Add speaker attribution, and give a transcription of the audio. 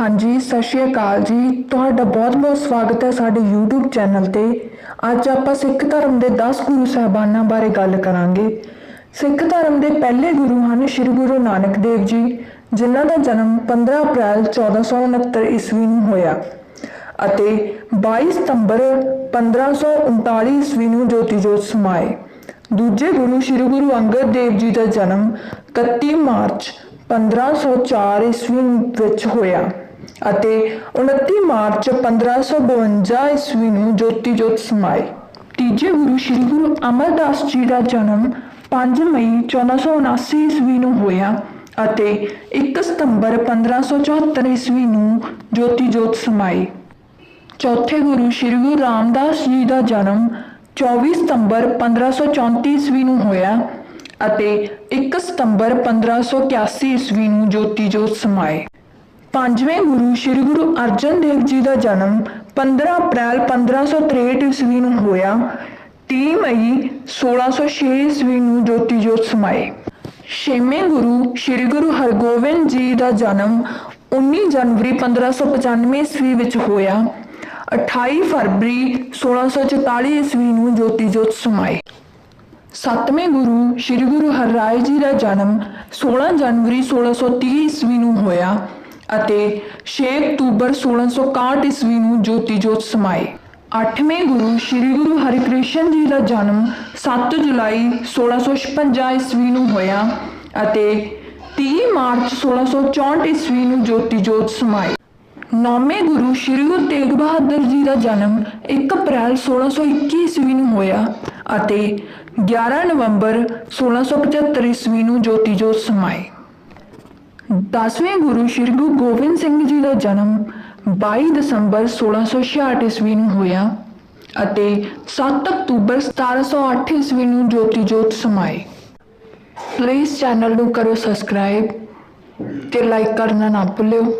Speaker 1: ਹਾਂਜੀ, ਸਤਿ ਸ਼੍ਰੀ ਅਕਾਲ ਜੀ। ਤੁਹਾਡਾ ਬਹੁਤ-ਬਹੁਤ ਸਵਾਗਤ ਹੈ ਸਾਡੇ YouTube ਚੈਨਲ ਤੇ। ਅੱਜ ਆਪਾਂ ਸਿੱਖ ਧਰਮ ਦੇ 10 ਗੁਰੂ ਸਾਹਿਬਾਨਾਂ ਬਾਰੇ ਗੱਲ ਕਰਾਂਗੇ। ਸਿੱਖ ਧਰਮ ਦੇ ਪਹਿਲੇ ਗੁਰੂ ਹਨ ਸ੍ਰੀ ਗੁਰੂ ਨਾਨਕ ਦੇਵ ਜੀ, ਜਿਨ੍ਹਾਂ ਦਾ ਜਨਮ 15 ਅਪ੍ਰੈਲ 1469 ਈਸਵੀ ਨੂੰ ਹੋਇਆ ਅਤੇ 22 ਸਤੰਬਰ 1539 ਈਸਵੀ ਨੂੰ ਜੋਤੀ ਜੋਤ ਸਮਾਏ। ਦੂਜੇ ਗੁਰੂ ਸ੍ਰੀ ਗੁਰੂ ਅੰਗਦ ਦੇਵ ਜੀ ਦਾ ਜਨਮ 31 ਮਾਰਚ 1504 ਈਸਵੀ ਵਿੱਚ ਹੋਇਆ। ਅਤੇ 29 ਮਾਰਚ 1552 ਈਸਵੀ ਨੂੰ ਜੋਤੀ ਜੋਤ ਸਮਾਏ। ਤੀਜੇ ਗੁਰੂ ਸ੍ਰੀ ਗੁਰੂ ਅਮਰਦਾਸ ਜੀ ਦਾ ਜਨਮ 5 ਮਈ 1479 ਈਸਵੀ ਨੂੰ ਹੋਇਆ ਅਤੇ 1 ਸਤੰਬਰ 1574 ਈਸਵੀ ਨੂੰ ਜੋਤੀ ਜੋਤ ਸਮਾਏ। ਚੌਥੇ ਗੁਰੂ ਸ੍ਰੀ ਗੁਰੂ ਰਾਮਦਾਸ ਜੀ ਦਾ ਜਨਮ 24 ਸਤੰਬਰ 1534 ਈਸਵੀ ਨੂੰ ਹੋਇਆ ਅਤੇ 1 ਸਤੰਬਰ 1581 ਈਸਵੀ ਨੂੰ ਜੋਤੀ ਜੋਤ ਸਮਾਏ। ਪੰਜਵੇਂ ਗੁਰੂ ਸ੍ਰੀ ਗੁਰੂ ਅਰਜਨ ਦੇਵ ਜੀ ਦਾ ਜਨਮ 15 ਅਪ੍ਰੈਲ 1563 ਈਸਵੀ ਨੂੰ ਹੋਇਆ 30 ਮਈ 1606 ਈਸਵੀ ਨੂੰ ਜੋਤੀ ਜੋਤ ਸਮਾਏ। ਛੇਵੇਂ ਗੁਰੂ ਸ੍ਰੀ ਗੁਰੂ ਹਰਗੋਬਿੰਦ ਜੀ ਦਾ ਜਨਮ 19 ਜਨਵਰੀ 1595 ਈਸਵੀ ਵਿੱਚ ਹੋਇਆ 28 ਫਰਵਰੀ 1644 ਈਸਵੀ ਨੂੰ ਜੋਤੀ ਜੋਤ ਸਮਾਏ। ਸੱਤਵੇਂ ਗੁਰੂ ਸ੍ਰੀ ਗੁਰੂ ਹਰਿਰਾਏ ਜੀ ਦਾ ਜਨਮ 16 ਜਨਵਰੀ 1630 ਈਸਵੀ ਨੂੰ ਹੋਇਆ ਅਤੇ 6 ਅਕਤੂਬਰ 1661 ਈਸਵੀ ਨੂੰ ਜੋਤੀ ਜੋਤ ਸਮਾਏ। ਅੱਠਵੇਂ ਗੁਰੂ ਸ੍ਰੀ ਗੁਰੂ ਹਰਿਕ੍ਰਿਸ਼ਨ ਜੀ ਦਾ ਜਨਮ 7 ਜੁਲਾਈ 1656 ਈਸਵੀ ਨੂੰ ਹੋਇਆ ਅਤੇ 30 ਮਾਰਚ 1664 ਈਸਵੀ ਨੂੰ ਜੋਤੀ ਜੋਤ ਸਮਾਏ। ਨੌਵੇਂ ਗੁਰੂ ਸ੍ਰੀ ਗੁਰੂ ਤੇਗ ਬਹਾਦਰ ਜੀ ਦਾ ਜਨਮ 1 ਅਪ੍ਰੈਲ 1621 ਈਸਵੀ ਨੂੰ ਹੋਇਆ ਅਤੇ 11 ਨਵੰਬਰ 1675 ਈਸਵੀ ਨੂੰ ਜੋਤੀ ਜੋਤ ਸਮਾਏ। ਦਸਵੇਂ ਗੁਰੂ ਸ੍ਰੀ ਗੁਰੂ ਗੋਬਿੰਦ ਸਿੰਘ ਜੀ ਦਾ ਜਨਮ 22 ਦਸੰਬਰ 1666 ਈਸਵੀ ਨੂੰ ਹੋਇਆ ਅਤੇ 7 ਅਕਤੂਬਰ 1708 ਈਸਵੀ ਨੂੰ ਜੋਤੀ ਜੋਤ ਸਮਾਏ। ਪਲੀਜ਼ ਚੈਨਲ ਨੂੰ ਕਰੋ ਸਬਸਕ੍ਰਾਈਬ ਤੇ ਲਾਈਕ ਕਰਨਾ ਨਾ ਭੁੱਲਿਓ।